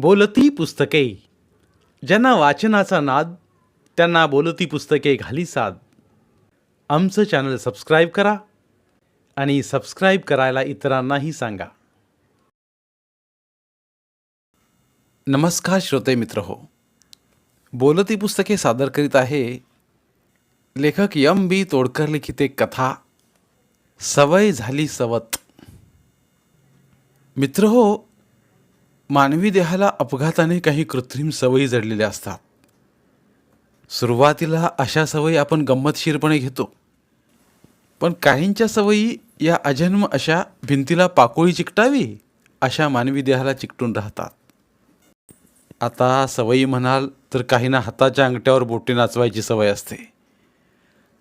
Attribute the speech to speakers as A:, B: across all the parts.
A: बोलती पुस्तके. ज्यांना वाचनाचा नाद त्यांना बोलती पुस्तके घाली साद. आमचं चॅनल सबस्क्राईब करा आणि सबस्क्राईब करायला इतरांनाही सांगा. नमस्कार श्रोते मित्र हो. बोलती पुस्तके सादर करीत आहे लेखक यम बी तोडकर लिखित एक कथा सवय झाली सवत. मित्र हो मानवी देहाला अपघाताने काही कृत्रिम सवयी जडलेल्या असतात. सुरुवातीला अशा सवयी आपण गंमतशीरपणे घेतो. पण काहींच्या सवयी या अजन्म अशा भिंतीला पाकोळी चिकटावी अशा मानवी देहाला चिकटून राहतात. आता सवयी म्हणाल तर काहींना हाताच्या अंगठ्यावर बोटे नाचवायची सवय असते.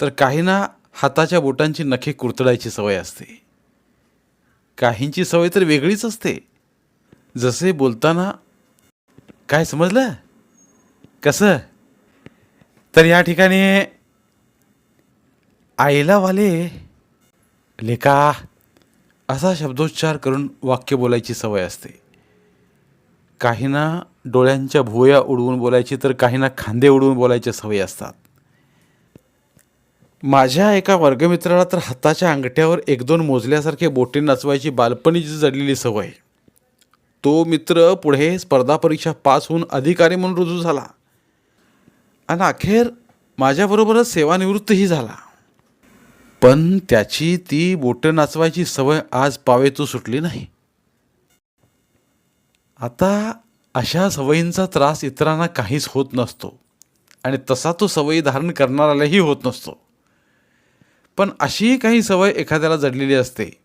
A: तर काहींना हाताच्या बोटांची नखे कुरतडायची सवय असते. काहींची सवय तर वेगळीच असते. जसे बोलताना काय समजलं? कसं? तर या ठिकाणी आईला वाले असा शब्दोच्चार करून वाक्य बोलायची सवय असते. काहींना डोळ्यांच्या भुवया उडवून बोलायची तर काहींना खांदे उडवून बोलायच्या सवयी असतात. माझ्या एका वर्गमित्राला तर हाताच्या अंगठ्यावर एक दोन मोजल्यासारखे बोटे नचवायची बालपणीची जडलेली सवय. तो मित्र पुढे स्पर्धा परीक्षा पास होऊन अधिकारी म्हणून रुजू झाला. आणि अखेर माझ्याबरोबरच सेवानिवृत्तही झाला. पण त्याची ती बोटं नाचवायची सवय आज पावेतू सुटली नाही. आता अशा सवयींचा त्रास इतरांना काहीच होत नसतो. आणि तसा तो सवयी धारण करणाऱ्यालाही होत नसतो. पण अशी काही सवय एखाद्याला जडलेली असते.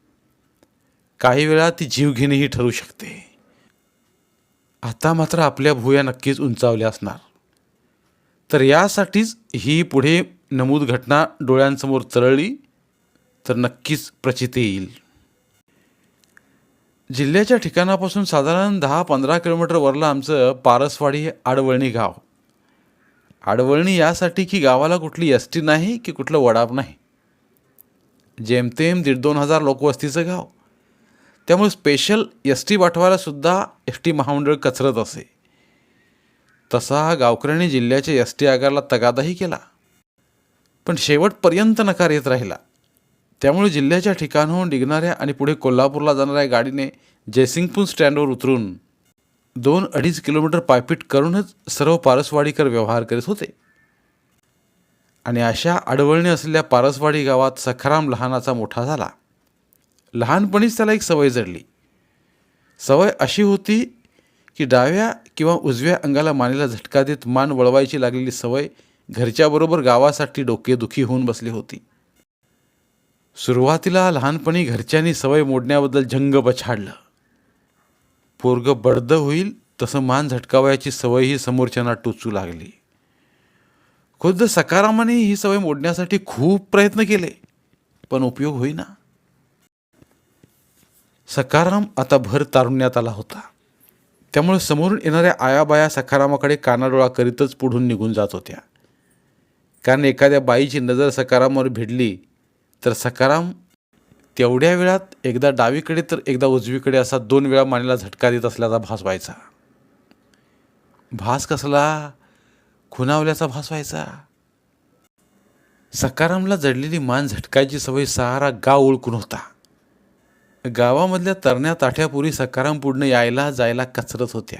A: काही वेळा ती जीवघेणीही ठरू शकते. आता मात्र आपल्या भुया नक्कीच उंचावल्या असणार. तर यासाठीच ही पुढे नमूद घटना डोळ्यांसमोर तरळली तर नक्कीच प्रचिती येईल. जिल्ह्याच्या ठिकाणापासून साधारण दहा पंधरा किलोमीटर वरला आमचं पारसवाडी हे आडवळणी गाव. आडवळणी यासाठी की गावाला कुठली एस टी नाही की कुठलं वडाप नाही. जेमतेम दीड दोन हजार लोकवस्तीचं गाव. त्यामुळे स्पेशल एस टी पाठवायलासुद्धा एस टी महामंडळ कचरत असे. तसा गावकऱ्यांनी जिल्ह्याच्या एस टी आगारला तगादाही केला. पण शेवटपर्यंत नकार येत राहिला. त्यामुळे जिल्ह्याच्या ठिकाणाहून निघणाऱ्या आणि पुढे कोल्हापूरला जाणाऱ्या गाडीने जयसिंगपूर स्टँडवर उतरून दोन अडीच किलोमीटर पायपीट करूनच सर्व पारसवाडीकर व्यवहार करीत होते. आणि अशा अडवळणी असलेल्या पारसवाडी गावात सखाराम लहानाचा मोठा झाला. लहानपणीच त्याला एक सवय जडली. सवय अशी होती की डाव्या किंवा उजव्या अंगाला मानेला झटका देत मान वळवायची लागलेली सवय घरच्याबरोबर गावासाठी डोकेदुखी होऊन बसली होती. सुरुवातीला लहानपणी घरच्यांनी सवय मोडण्याबद्दल झंग बछाडलं. पोरग बडद होईल तसं मान झटकावयाची सवयही समोरच्यांना टोचू लागली. खुद्द सकारामाने ही सवय मोडण्यासाठी खूप प्रयत्न केले पण उपयोग होईना. सकाराम आता भर तारुण्यात आला होता. त्यामुळे समोरून येणाऱ्या आयाबाया सकारामाकडे कानाडोळा करीतच पुढून निघून जात होत्या. कारण एखाद्या बाईची नजर सकारामावर भिडली तर सकाराम तेवढ्या वेळात एकदा डावीकडे तर एकदा उजवीकडे असा दोन वेळा मानेला झटका देत असल्याचा भास व्हायचा. भास कसला? खुनावल्याचा भास व्हायचा. सकारामला जडलेली मान झटकायची सवय सारा गाव ओळखून होता. गावामधल्या तरण्या ताठ्यापुरी सकारामपुढनं यायला जायला कचरत होत्या.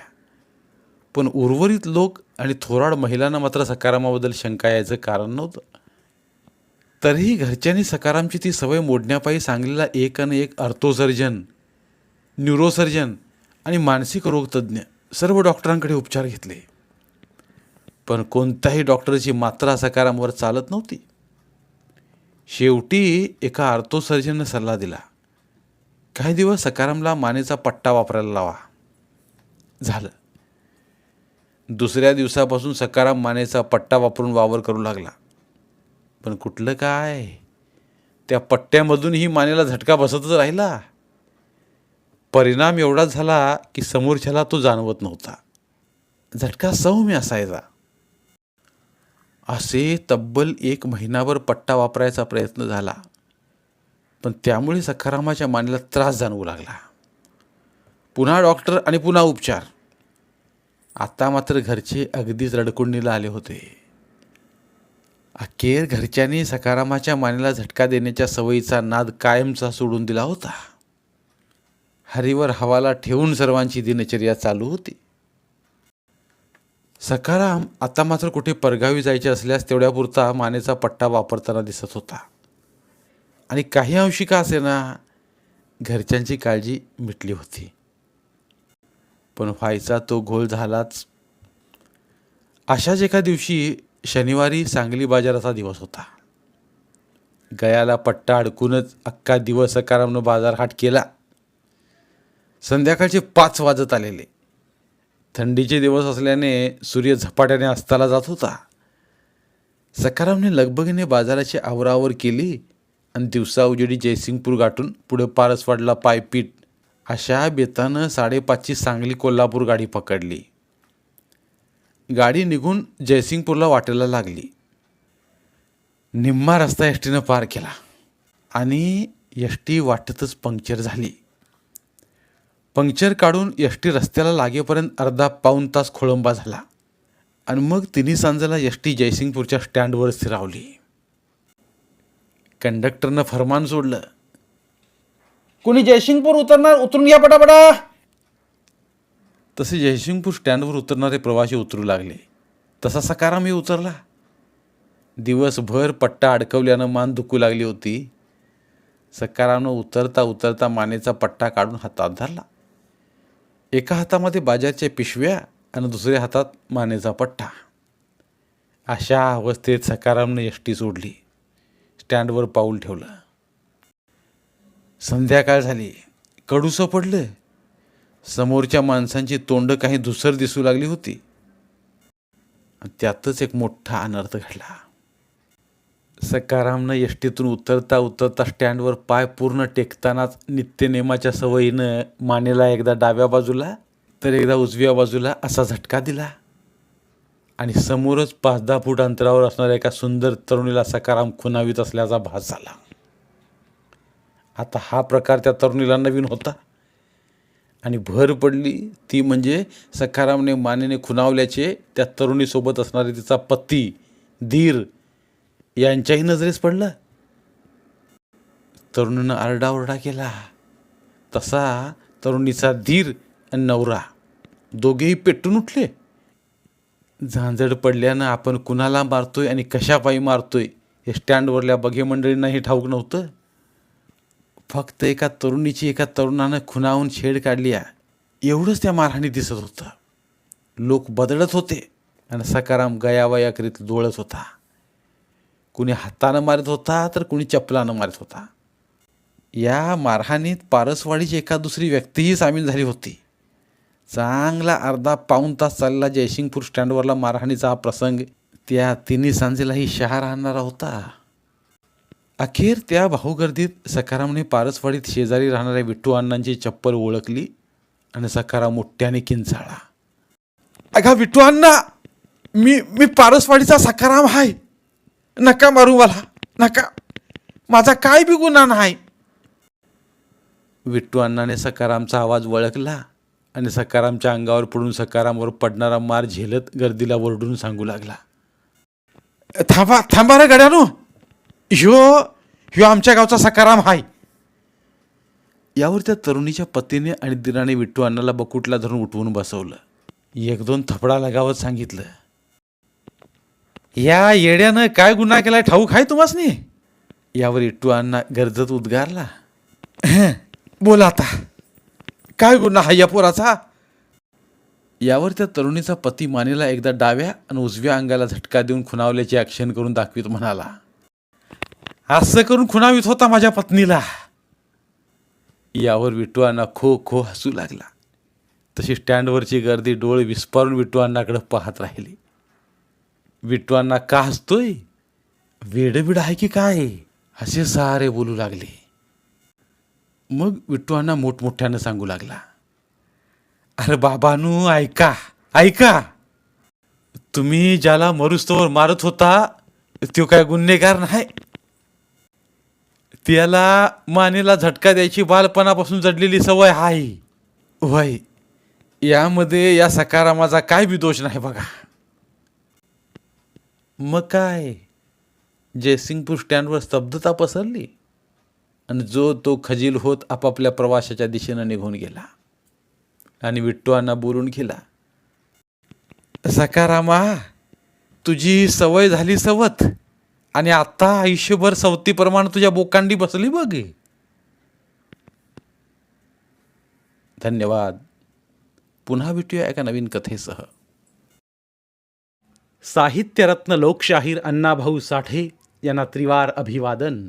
A: पण उर्वरित लोक आणि थोराड महिलांना मात्र सकारामाबद्दल शंका यायचं कारण नव्हतं. तरीही घरच्यांनी सकारामची ती सवय मोडण्यापायी सांगलेला एक आणि एक अर्थोसर्जन न्यूरोसर्जन आणि मानसिक रोगतज्ज्ञ सर्व डॉक्टरांकडे उपचार घेतले. पण कोणत्याही डॉक्टरची मात्रा सकारामवर चालत नव्हती. शेवटी एका अर्थोसर्जननं सल्ला दिला. काही दिवस सकारामला मानेचा पट्टा वापरायला लावा. झालं. दुसऱ्या दिवसापासून सकाराम मानेचा पट्टा वापरून वावर करू लागला. पण कुठलं काय? त्या पट्ट्यामधूनही मानेला झटका बसतच राहिला. परिणाम एवढा झाला की समोरच्याला तो जाणवत नव्हता. झटका सौम्य असायचा. असे तब्बल एक महिनाभर पट्टा वापरायचा प्रयत्न झाला. पण त्यामुळे सखारामाच्या मानेला त्रास जाणवू लागला. पुन्हा डॉक्टर आणि पुन्हा उपचार. आता मात्र घरचे अगदीच रडकुंडीला आले होते. अखेर घरच्यांनी सकारामाच्या मानेला झटका देण्याच्या सवयीचा नाद कायमचा सोडून दिला होता. हरीवर हवाला ठेवून सर्वांची दिनचर्या चालू होती. सकाराम आता मात्र कुठे परगावी जायचे असल्यास तेवढ्यापुरता मानेचा पट्टा वापरताना दिसत होता. आणि काही अंशी का असेना घरच्यांची काळजी मिटली होती. पण व्हायचा तो घोळ झालाच. अशाच एका दिवशी शनिवारी सांगली बाजाराचा दिवस होता. गयाला पट्टा अडकूनच अख्खा दिवस सकारामनं बाजार हाट केला. संध्याकाळचे पाच वाजत आलेले. थंडीचे दिवस असल्याने सूर्य झपाट्याने अस्ताला जात होता. सकारामने लगबगीने बाजाराची आवरावर केली. आणि दिवसा उजेडी जयसिंगपूर गाठून पुढे पारसवाडला पायपीट अशा बेतानं साडेपाचची सांगली कोल्हापूर गाडी पकडली. गाडी निघून जयसिंगपूरला वाटेला लागली. निम्मा रस्ता एस टीनं पार केला आणि एस टी वाटतच पंक्चर झाली. पंक्चर काढून एस टी रस्त्याला लागेपर्यंत अर्धा पाऊण तास खोळंबा झाला आणि मग तिन्ही सांजेला एस टी जयसिंगपूरच्या स्टँडवर स्थिरावली. कंडक्टरनं फरमान सोडलं.
B: कोणी जयसिंगपूर उतरणार? उतरून घ्या पटापटा.
A: तसे जयसिंगपूर स्टँडवर उतरणारे प्रवासी उतरू लागले. तसा सकारामही उतरला. दिवसभर पट्टा अडकवल्यानं मान दुखू लागली होती. सकारामनं उतरता उतरता मानेचा पट्टा काढून हातात धरला. एका हातामध्ये बाजारच्या पिशव्या आणि दुसऱ्या हातात मानेचा पट्टा. अशा अवस्थेत सकारामनं एस टी सोडली. स्टँडवर पाऊल ठेवलं. संध्याकाळ झाली. कडूसं पडलं. समोरच्या माणसांची तोंड काही धुसर दिसू लागली होती. त्यातच एक मोठा अनर्थ घडला. सकारामनं यष्टीतून उतरता उतरता स्टँडवर पाय पूर्ण टेकतानाच नित्यनेमाच्या सवयीनं मानेला एकदा डाव्या बाजूला तर एकदा उजव्या बाजूला असा झटका दिला. आणि समोरच पाच दहा फूट अंतरावर असणाऱ्या एका सुंदर तरुणीला सकाराम खुनावीत असल्याचा भास झाला. आता हा प्रकार त्या तरुणीला नवीन होता. आणि भर पडली ती म्हणजे सखारामने मानेने खुनावल्याचे त्या तरुणीसोबत असणारे तिचा पती धीर यांच्याही नजरेस पडलं. तरुणीनं आरडाओरडा केला. तसा तरुणीचा धीर आणि नवरा दोघेही पेटून उठले. झांजड पडल्यानं आपण कुणाला मारतोय आणि कशापायी मारतोय? हे स्टँडवरल्या बघे मंडळींनाही ठाऊक नव्हतं? फक्त एका तरुणीची एका तरुणानं खुनाहून छेड काढली आहे. एवढंच त्या मारहाणी दिसत होतं. लोक बदलत होते आणि सकाराम गयावया करीत डोळत होता. कुणी हातानं मारत होता तर कुणी चपलानं मारत होता. या मारहाणीत पारसवाडीची एका दुसरी व्यक्तीही सामील झाली होती. चांगला अर्धा पाऊण तास चाललेला जयसिंगपूर स्टँडवरला मारहाणीचा हा प्रसंग. त्या तिन्ही सांजेलाही शहा राहणारा होता. अखेर त्या भाऊगर्दीत सकारामने पारसवाडीत शेजारी राहणाऱ्या विठ्ठू अण्णांची चप्पल ओळखली आणि सकाराम मोठ्याने किंचाळा
B: अगा विठ्ठू अण्णा मी मी पारसवाडीचा सकाराम आहे नका मारू मला नका. माझा काय बी गुन्हा नाही.
A: विठ्ठू अण्णाने सकारामचा आवाज ओळखला आणि सकारामच्या अंगावर पडून सकारामवर पडणारा मार झेलत गर्दीला ओरडून सांगू लागला.
B: थांबा थांबा रे गड्यानो. ह्यो ह्यो आमच्या गावचा सकाराम आहे
A: यावर त्या तरुणीच्या पतीने आणि दिराने विठ्ठू अण्णाला बकुटला धरून उठवून बसवलं. एक दोन थपडा लगावत सांगितलं.
B: या येड्यानं काय गुन्हा केलाय ठाऊक आहे तुम्हासनी?
A: यावर विठ्ठू अण्णा गरजत उद्गारला.
B: बोला आता. काय गुन्हा हा या पोराचा?
A: यावर त्या तरुणीचा पती मानेला एकदा डाव्या आणि उजव्या अंगाला झटका देऊन खुणावल्याचे ॲक्शन करून दाखवित म्हणाला
B: असं करून खुणावीत होता माझ्या पत्नीला.
A: यावर विटुआना खो खो हसू लागला. तशी स्टँडवरची गर्दी डोळे विस्पारून विटुआनाकडे पाहत राहिली. विटुआना का हसतोय? वेडबिड आहे की काय? असे सारे बोलू लागले. मग विठ्ठू मोठमोठ्यानं सांगू लागला
B: अरे बाबानू ऐका ऐका. तुम्ही ज्याला मरुस्तवर मारत होता तो काय गुन्हेगार नाही. त्याला मानेला झटका द्यायची बालपणापासून जडलेली सवय आहे. वय
A: यामध्ये या सकारामाचा काय बी दोष नाही बघा. मग काय? जयसिंगपूर स्टँडवर स्तब्धता पसरली. आणि जो तो खजील होत आपापल्या प्रवासाच्या दिशेनं निघून गेला आणि विट्टूआना बोलून गेला
B: सकारामा तुझी सवय झाली सवत आणि आता आयुष्यभर सवतीप्रमाणे तुझ्या बोकांडी बसली बघ
A: धन्यवाद. पुन्हा भेटूया एका नवीन कथेसह.
C: साहित्यरत्न लोकशाहीर अण्णाभाऊ साठे यांना त्रिवार अभिवादन.